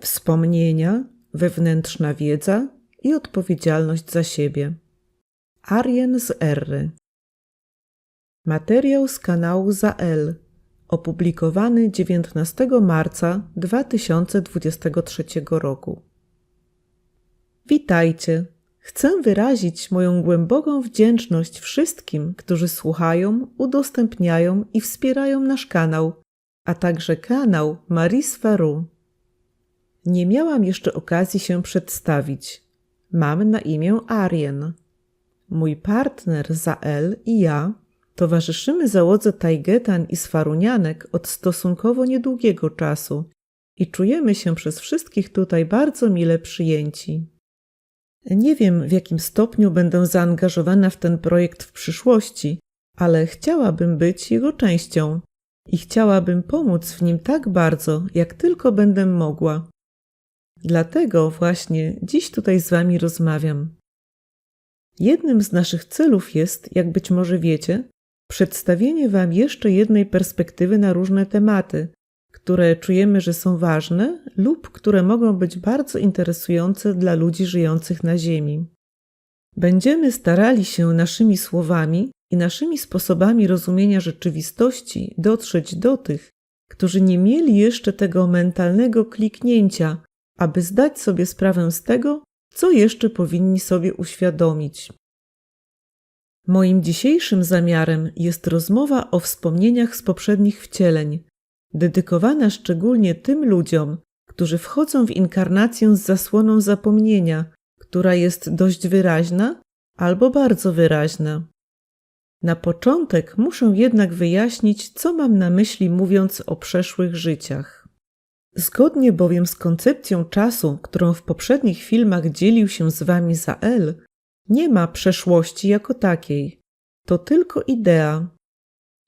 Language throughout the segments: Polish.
wspomnienia, wewnętrzna wiedza i odpowiedzialność za siebie. Arjen z Erry. Materiał z kanału Zael, opublikowany 19 marca 2023 roku. Witajcie. Chcę wyrazić moją głęboką wdzięczność wszystkim, którzy słuchają, udostępniają i wspierają nasz kanał, a także kanał Maris Faru. Nie miałam jeszcze okazji się przedstawić. Mam na imię Arien. Mój partner Zael i ja towarzyszymy załodze Tajgetan i Sfarunianek od stosunkowo niedługiego czasu i czujemy się przez wszystkich tutaj bardzo mile przyjęci. Nie wiem, w jakim stopniu będę zaangażowana w ten projekt w przyszłości, ale chciałabym być jego częścią i chciałabym pomóc w nim tak bardzo, jak tylko będę mogła. Dlatego właśnie dziś tutaj z Wami rozmawiam. Jednym z naszych celów jest, jak być może wiecie, przedstawienie Wam jeszcze jednej perspektywy na różne tematy, które czujemy, że są ważne lub które mogą być bardzo interesujące dla ludzi żyjących na Ziemi. Będziemy starali się naszymi słowami i naszymi sposobami rozumienia rzeczywistości dotrzeć do tych, którzy nie mieli jeszcze tego mentalnego kliknięcia, aby zdać sobie sprawę z tego, co jeszcze powinni sobie uświadomić. Moim dzisiejszym zamiarem jest rozmowa o wspomnieniach z poprzednich wcieleń, dedykowana szczególnie tym ludziom, którzy wchodzą w inkarnację z zasłoną zapomnienia, która jest dość wyraźna albo bardzo wyraźna. Na początek muszę jednak wyjaśnić, co mam na myśli mówiąc o przeszłych życiach. Zgodnie bowiem z koncepcją czasu, którą w poprzednich filmach dzielił się z wami Zael, nie ma przeszłości jako takiej. To tylko idea,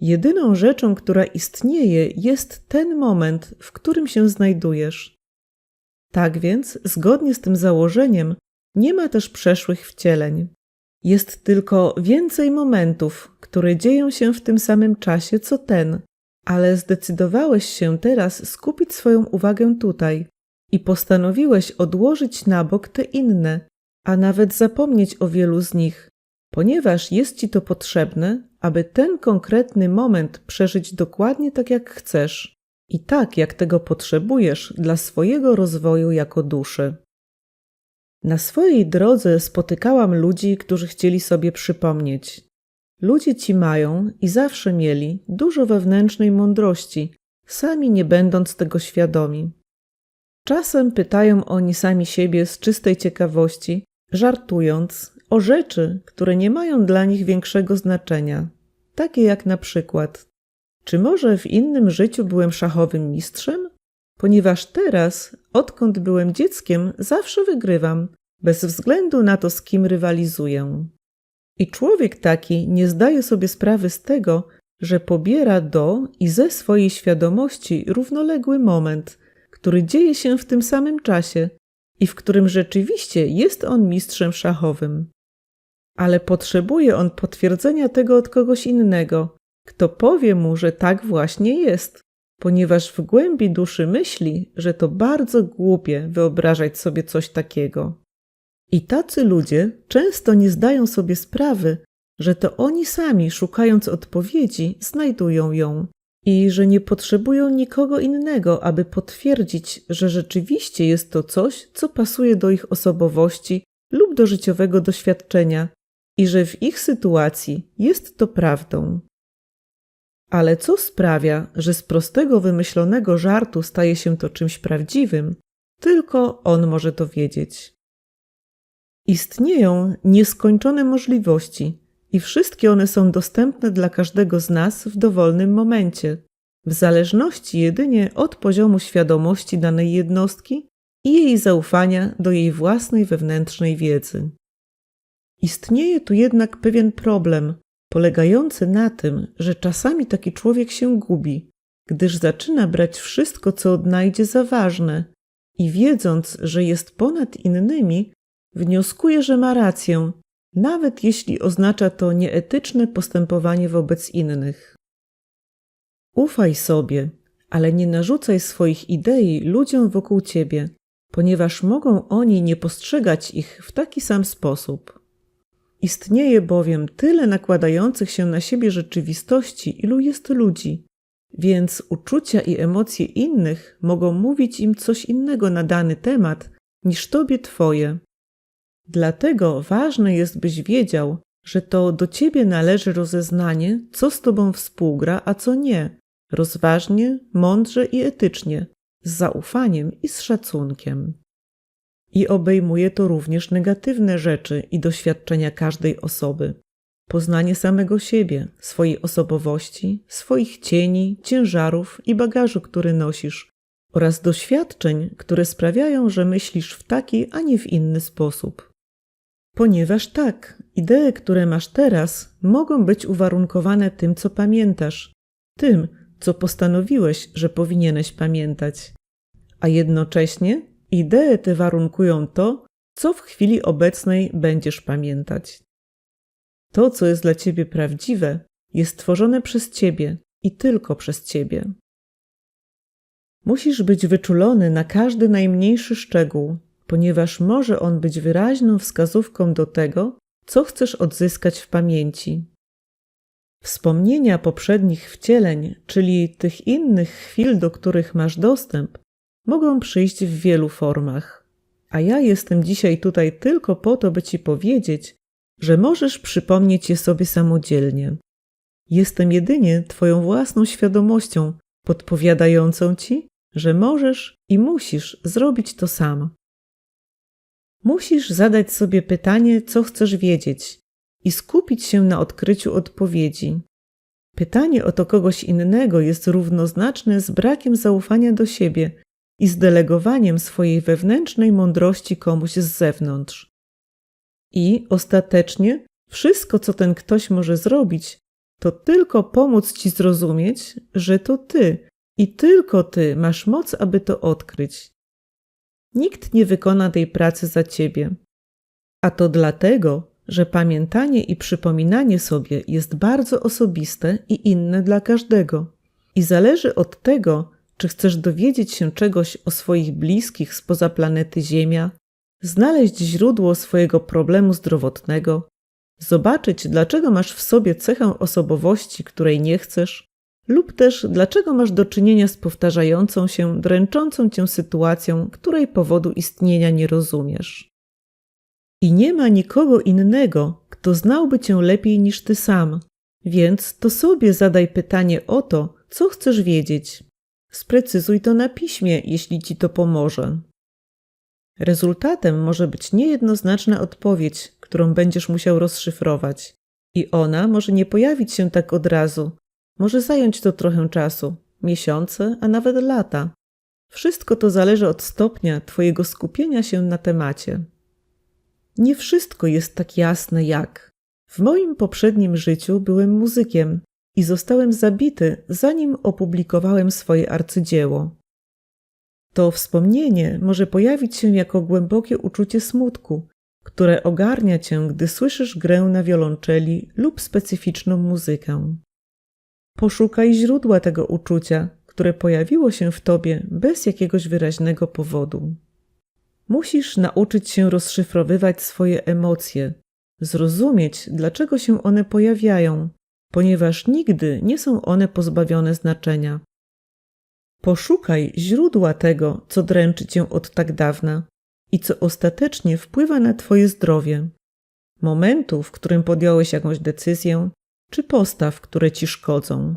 Jedyną rzeczą, która istnieje, jest ten moment, w którym się znajdujesz. Tak więc, zgodnie z tym założeniem, nie ma też przeszłych wcieleń. Jest tylko więcej momentów, które dzieją się w tym samym czasie co ten, ale zdecydowałeś się teraz skupić swoją uwagę tutaj i postanowiłeś odłożyć na bok te inne, a nawet zapomnieć o wielu z nich, ponieważ jest ci to potrzebne, aby ten konkretny moment przeżyć dokładnie tak, jak chcesz i tak, jak tego potrzebujesz dla swojego rozwoju jako duszy. Na swojej drodze spotykałam ludzi, którzy chcieli sobie przypomnieć. Ludzie ci mają i zawsze mieli dużo wewnętrznej mądrości, sami nie będąc tego świadomi. Czasem pytają oni sami siebie z czystej ciekawości, żartując o rzeczy, które nie mają dla nich większego znaczenia, takie jak na przykład: Czy może w innym życiu byłem szachowym mistrzem? Ponieważ teraz, odkąd byłem dzieckiem, zawsze wygrywam, bez względu na to, z kim rywalizuję. I człowiek taki nie zdaje sobie sprawy z tego, że pobiera do i ze swojej świadomości równoległy moment, który dzieje się w tym samym czasie i w którym rzeczywiście jest on mistrzem szachowym ale potrzebuje on potwierdzenia tego od kogoś innego, kto powie mu, że tak właśnie jest, ponieważ w głębi duszy myśli, że to bardzo głupie wyobrażać sobie coś takiego. I tacy ludzie często nie zdają sobie sprawy, że to oni sami, szukając odpowiedzi, znajdują ją i że nie potrzebują nikogo innego, aby potwierdzić, że rzeczywiście jest to coś, co pasuje do ich osobowości lub do życiowego doświadczenia, i że w ich sytuacji jest to prawdą. Ale co sprawia, że z prostego wymyślonego żartu staje się to czymś prawdziwym, tylko on może to wiedzieć. Istnieją nieskończone możliwości i wszystkie one są dostępne dla każdego z nas w dowolnym momencie, w zależności jedynie od poziomu świadomości danej jednostki i jej zaufania do jej własnej wewnętrznej wiedzy. Istnieje tu jednak pewien problem, polegający na tym, że czasami taki człowiek się gubi, gdyż zaczyna brać wszystko, co odnajdzie za ważne i wiedząc, że jest ponad innymi, wnioskuje, że ma rację, nawet jeśli oznacza to nieetyczne postępowanie wobec innych. Ufaj sobie, ale nie narzucaj swoich idei ludziom wokół ciebie, ponieważ mogą oni nie postrzegać ich w taki sam sposób. Istnieje bowiem tyle nakładających się na siebie rzeczywistości, ilu jest ludzi, więc uczucia i emocje innych mogą mówić im coś innego na dany temat niż tobie twoje. Dlatego ważne jest, byś wiedział, że to do ciebie należy rozeznanie, co z tobą współgra, a co nie, rozważnie, mądrze i etycznie, z zaufaniem i z szacunkiem. I obejmuje to również negatywne rzeczy i doświadczenia każdej osoby. Poznanie samego siebie, swojej osobowości, swoich cieni, ciężarów i bagażu, który nosisz, oraz doświadczeń, które sprawiają, że myślisz w taki, a nie w inny sposób. Ponieważ tak, idee, które masz teraz, mogą być uwarunkowane tym, co pamiętasz, tym, co postanowiłeś, że powinieneś pamiętać. A jednocześnie idee te warunkują to, co w chwili obecnej będziesz pamiętać. To, co jest dla ciebie prawdziwe, jest tworzone przez ciebie i tylko przez ciebie. Musisz być wyczulony na każdy najmniejszy szczegół, ponieważ może on być wyraźną wskazówką do tego, co chcesz odzyskać w pamięci. Wspomnienia poprzednich wcieleń, czyli tych innych chwil, do których masz dostęp, mogą przyjść w wielu formach. A ja jestem dzisiaj tutaj tylko po to, by ci powiedzieć, że możesz przypomnieć je sobie samodzielnie. Jestem jedynie Twoją własną świadomością, podpowiadającą Ci, że możesz i musisz zrobić to sam. Musisz zadać sobie pytanie, co chcesz wiedzieć, i skupić się na odkryciu odpowiedzi. Pytanie o to kogoś innego jest równoznaczne z brakiem zaufania do siebie i z delegowaniem swojej wewnętrznej mądrości komuś z zewnątrz. I ostatecznie wszystko, co ten ktoś może zrobić, to tylko pomóc ci zrozumieć, że to ty i tylko ty masz moc, aby to odkryć. Nikt nie wykona tej pracy za ciebie. A to dlatego, że pamiętanie i przypominanie sobie jest bardzo osobiste i inne dla każdego. I zależy od tego, czy chcesz dowiedzieć się czegoś o swoich bliskich spoza planety Ziemia, znaleźć źródło swojego problemu zdrowotnego, zobaczyć, dlaczego masz w sobie cechę osobowości, której nie chcesz, lub też dlaczego masz do czynienia z powtarzającą się, dręczącą cię sytuacją, której powodu istnienia nie rozumiesz. I nie ma nikogo innego, kto znałby cię lepiej niż ty sam, więc to sobie zadaj pytanie o to, co chcesz wiedzieć. Sprecyzuj to na piśmie, jeśli ci to pomoże. Rezultatem może być niejednoznaczna odpowiedź, którą będziesz musiał rozszyfrować. I ona może nie pojawić się tak od razu. Może zająć to trochę czasu miesiące, a nawet lata. Wszystko to zależy od stopnia Twojego skupienia się na temacie. Nie wszystko jest tak jasne jak. W moim poprzednim życiu byłem muzykiem i zostałem zabity, zanim opublikowałem swoje arcydzieło. To wspomnienie może pojawić się jako głębokie uczucie smutku, które ogarnia cię, gdy słyszysz grę na wiolonczeli lub specyficzną muzykę. Poszukaj źródła tego uczucia, które pojawiło się w tobie bez jakiegoś wyraźnego powodu. Musisz nauczyć się rozszyfrowywać swoje emocje, zrozumieć, dlaczego się one pojawiają, ponieważ nigdy nie są one pozbawione znaczenia. Poszukaj źródła tego, co dręczy cię od tak dawna i co ostatecznie wpływa na twoje zdrowie. Momentu, w którym podjąłeś jakąś decyzję, czy postaw, które ci szkodzą.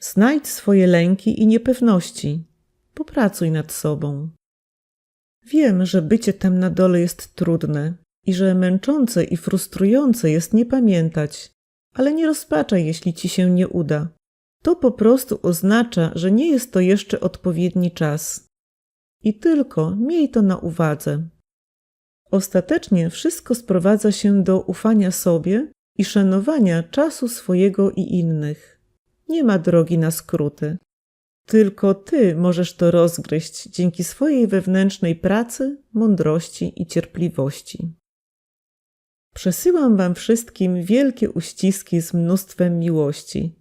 Znajdź swoje lęki i niepewności. Popracuj nad sobą. Wiem, że bycie tam na dole jest trudne i że męczące i frustrujące jest nie pamiętać, ale nie rozpaczaj, jeśli ci się nie uda. To po prostu oznacza, że nie jest to jeszcze odpowiedni czas. I tylko miej to na uwadze. Ostatecznie wszystko sprowadza się do ufania sobie i szanowania czasu swojego i innych. Nie ma drogi na skróty. Tylko ty możesz to rozgryźć dzięki swojej wewnętrznej pracy, mądrości i cierpliwości. Przesyłam Wam wszystkim wielkie uściski z mnóstwem miłości.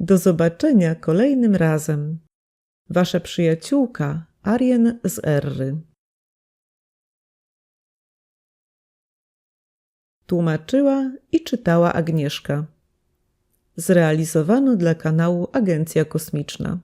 Do zobaczenia kolejnym razem. Wasza przyjaciółka Arien z Erry. Tłumaczyła i czytała Agnieszka. Zrealizowano dla kanału Agencja Kosmiczna.